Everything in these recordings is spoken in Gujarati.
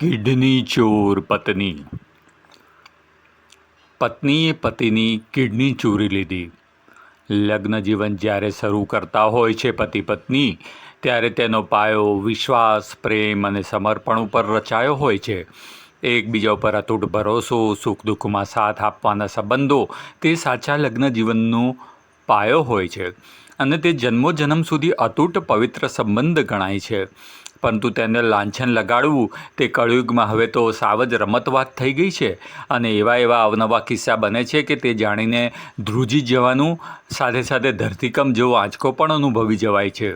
કિડની ચોર પત્ની. પત્નીએ પતિની કિડની ચોરી લીધી. લગ્ન જીવન જ્યારે શરૂ કરતા હોય છે પતિ પત્ની, ત્યારે તેનો પાયો વિશ્વાસ, પ્રેમ અને સમર્પણ ઉપર રચાયો હોય છે. એકબીજા ઉપર અતૂટ ભરોસો, સુખ દુઃખમાં સાથ આપવાના સંબંધો તે સાચા લગ્ન જીવનનો પાયો હોય છે અને તે જન્મો જન્મ સુધી અતૂટ પવિત્ર સંબંધ ગણાય છે. પરંતુ તેને લાંછન લગાડવું તે કળયુગમાં હવે તો સાવ જ રમતવાત થઈ ગઈ છે. અને એવા એવા અવનવા કિસ્સા બને છે કે તે જાણીને ધ્રુજી જવાનું સાથે સાથે ધરતીકંપ જેવો આંચકો પણ અનુભવી જવાય છે.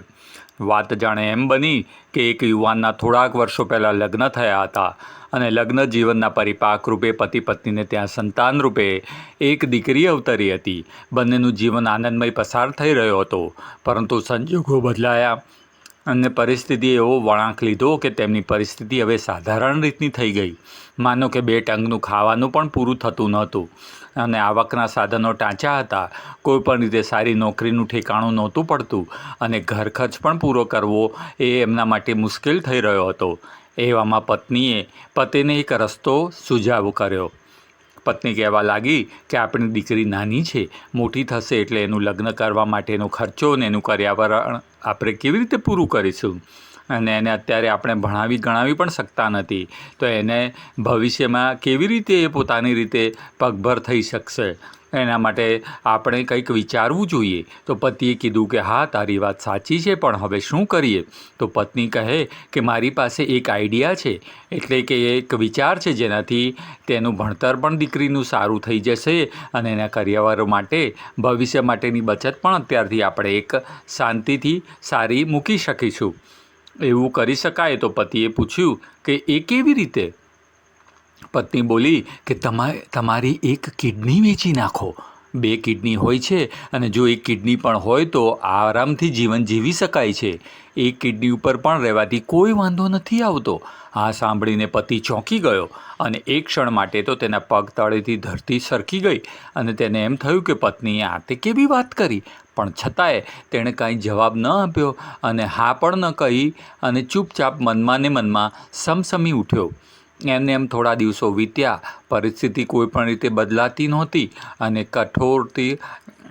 વાત જાણે એમ બની કે એક યુવાનના થોડાક વર્ષો પહેલાં લગ્ન થયા હતા અને લગ્ન જીવનના પરિપાક રૂપે પતિ પત્નીને ત્યાં સંતાન રૂપે એક દીકરી અવતરી હતી. બંનેનું જીવન આનંદમય પસાર થઈ રહ્યો હતો. પરંતુ સંજોગો બદલાયા. અને પરિસ્થિતિએ એવો વળાંક લીધો કે તેમની પરિસ્થિતિ હવે સાધારણ રીતની થઈ ગઈ. માનો કે બે ટંગનું ખાવાનું પણ પૂરું થતું નહોતું અને આવકના સાધનો ટાંચા હતા. કોઈ પણ રીતે સારી નોકરીનું ઠેકાણું નહોતું પડતું અને ઘર ખર્ચ પણ પૂરો કરવો એ એમના માટે મુશ્કેલ થઈ રહ્યો હતો. એવામાં પત્નીએ, પતિને એક રસ્તો સુઝાવ કર્યો. પત્ની કહેવા લાગી કે આપણી દીકરી નાની છે, મોટી થશે એટલે એનું લગ્ન કરવા માટેનો ખર્ચો ને એનું પર્યાવરણ આપણે કેવી રીતે પૂરું કરીશું? અને એને અત્યારે આપણે ભણાવી ગણાવી પણ શકતા નથી. તો એને ભવિષ્યમાં કેવી રીતે એ પોતાની રીતે પગભર થઈ શકશે? એના માટે આપણે કંઈક વિચારવું જોઈએ. તો પતિએ કીધું કે, હા, તારી વાત સાચી છે, પણ હવે શું કરીએ? તો પત્ની કહે કે, મારી પાસે એક આઈડિયા છે, એટલે કે એક વિચાર છે, જેનાથી તેનું ભણતર પણ દીકરીનું સારું થઈ જશે અને એના કરિયર માટે, ભવિષ્ય માટેની બચત પણ અત્યારથી આપણે એક શાંતિથી સારી મૂકી શકીશું. એવું કરી શકાય તો પતિએ પૂછ્યું કે, એ કેવી રીતે? પત્ની બોલી કે તમા, તમારી એક કિડની વેચી નાખો. બે કિડની હોય છે અને જો એક કિડની પણ હોય તો આરામથી જીવન જીવી શકાય છે. એક કિડની ઉપર પણ રહેવાથી કોઈ વાંધો નથી આવતો. આ સાંભળીને પતિ ચોંકી ગયો અને એક ક્ષણ માટે તો તેના પગ તળેથી ધરતી સરકી ગઈ અને તેને એમ થયું કે પત્નીએ આ તે કેવી વાત કરી? પણ છતાંય તેણે કાંઈ જવાબ ન આપ્યો અને હા પણ ન કહી અને ચૂપચાપ મનમાં ને મનમાં સમસમી ઉઠ્યો. એમને એમ થોડા દિવસો વીત્યા. પરિસ્થિતિ કોઈપણ રીતે બદલાતી નહોતી અને કઠોરથી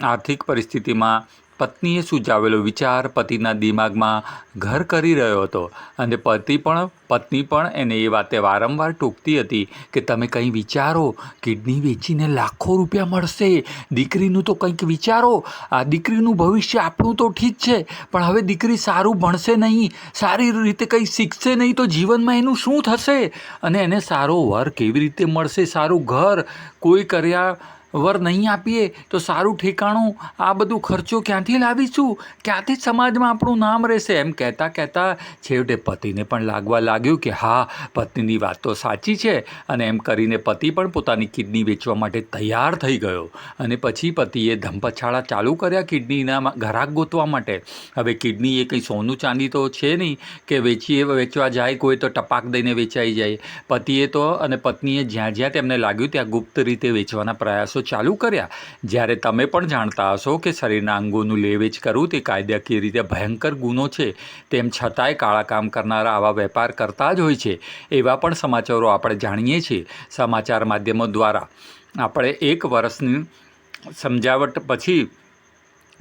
આર્થિક પરિસ્થિતિમાં પત્નીએ સૂચાવેલો વિચાર પતિના દિમાગમાં ઘર કરી રહ્યો હતો. અને પતિ પણ, પત્ની પણ એને એ વાતે વારંવાર ટોકતી હતી કે તમે કંઈ વિચારો, કિડની વેચીને લાખો રૂપિયા મળશે. દીકરીનું તો કંઈક વિચારો. આ દીકરીનું ભવિષ્ય આપણું તો ઠીક છે, પણ હવે દીકરી સારું ભણશે નહીં. સારી રીતે કંઈ શીખશે નહીં તો જીવનમાં એનું શું થશે? અને એને સારો વર કેવી રીતે મળશે? સારું ઘર કોઈ કર્યા વર નહીં આપીએ તો સારું ઠેકાણું આ બધું ખર્ચો ક્યાંથી લાવીશું? ક્યાંથી સમાજમાં આપણું નામ રહેશે? એમ કહેતા કહેતા છેવટે પતિને પણ લાગવા લાગ્યું કે હા, પત્નીની વાત તો સાચી છે. અને એમ કરીને પતિ પણ પોતાની કિડની વેચવા માટે તૈયાર થઈ ગયો. અને પછી પતિએ ધમપછાળા ચાલુ કર્યા કિડનીના ઘરાક ગોતવા માટે. હવે કિડની એ કંઈ સોનું ચાંદી તો છે નહીં કે વેચીએ, વેચવા જાય, કોઈ તો ટપાક દઈને વેચાઈ જાય. પતિએ તો અને પત્નીએ જ્યાં જ્યાં તેમને લાગ્યું ત્યાં ગુપ્ત રીતે વેચવાના પ્રયાસો ચાલુ કર્યા. જ્યારે તમે પણ જાણતા હશો કે શરીરના અંગોનું લેવેચ કરવું તે કાયદાકીય રીતે ભયંકર ગુનો છે, તેમ છતાંય કાળા કામ કરનારા આવા વેપાર કરતા જ હોય છે. એવા પણ સમાચારો આપણે જાણીએ છીએ સમાચાર માધ્યમો દ્વારા. આપણે એક વર્ષની સમજાવટ પછી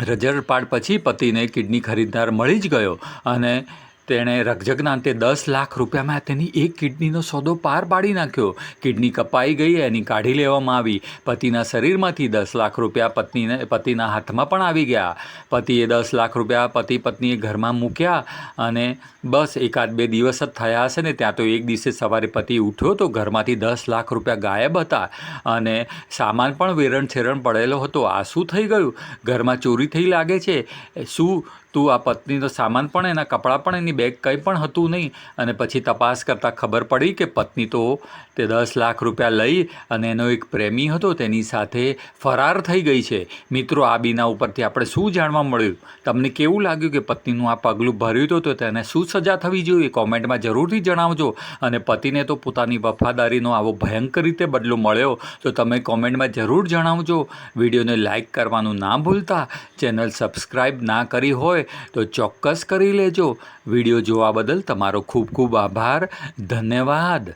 રજરપાટ પછી પતિને કિડની ખરીદનાર મળી જ ગયો અને તેણે રકઝકના અંતે દસ લાખ રૂપિયામાં તેની એક કિડનીનો સોદો પાર પાડી નાખ્યો. કિડની કપાઈ ગઈ, એની કાઢી લેવામાં આવી. પતિના શરીરમાંથી દસ લાખ રૂપિયા પત્નીને, પતિના હાથમાં પણ આવી ગયા. પતિએ દસ લાખ રૂપિયા પતિ પત્નીએ ઘરમાં મૂક્યા અને બસ એકાદ બે દિવસ જ થયા હશે ને ત્યાં તો એક દિવસે સવારે પતિ ઉઠ્યો તો ઘરમાંથી દસ લાખ રૂપિયા ગાયબ હતા અને સામાન પણ વેરણ છેરણ પડેલો હતો. આ શું થઈ ગયું? ઘરમાં ચોરી થઈ લાગે છે? શું તું, આ પત્નીનો સામાન પણ, એના કપડાં પણ, એની બેગ કંઈ પણ હતું નહીં. અને પછી તપાસ કરતાં ખબર પડી કે પત્ની તો તે દસ લાખ રૂપિયા લઈ અને એનો એક પ્રેમી હતો, તેની સાથે ફરાર થઈ ગઈ છે. મિત્રો, આ બીના ઉપરથી આપણે શું જાણવા મળ્યું? તમને કેવું લાગ્યું કે પત્નીનું આ પગલું ભર્યું હતું તો તેને શું સજા થવી જોઈએ? કોમેન્ટમાં જરૂરથી જણાવજો. અને પતિને તો પોતાની વફાદારીનો આવો ભયંકર રીતે બદલો મળ્યો, તો તમે કોમેન્ટમાં જરૂર જણાવજો. વિડીયોને લાઇક કરવાનું ના ભૂલતા. ચેનલ સબસ્ક્રાઈબ ના કરી હોય તો ચોક્કસ કરી લેજો. વીડિયો જોવા બદલ તમારો ખૂબ ખૂબ આભાર. ધન્યવાદ.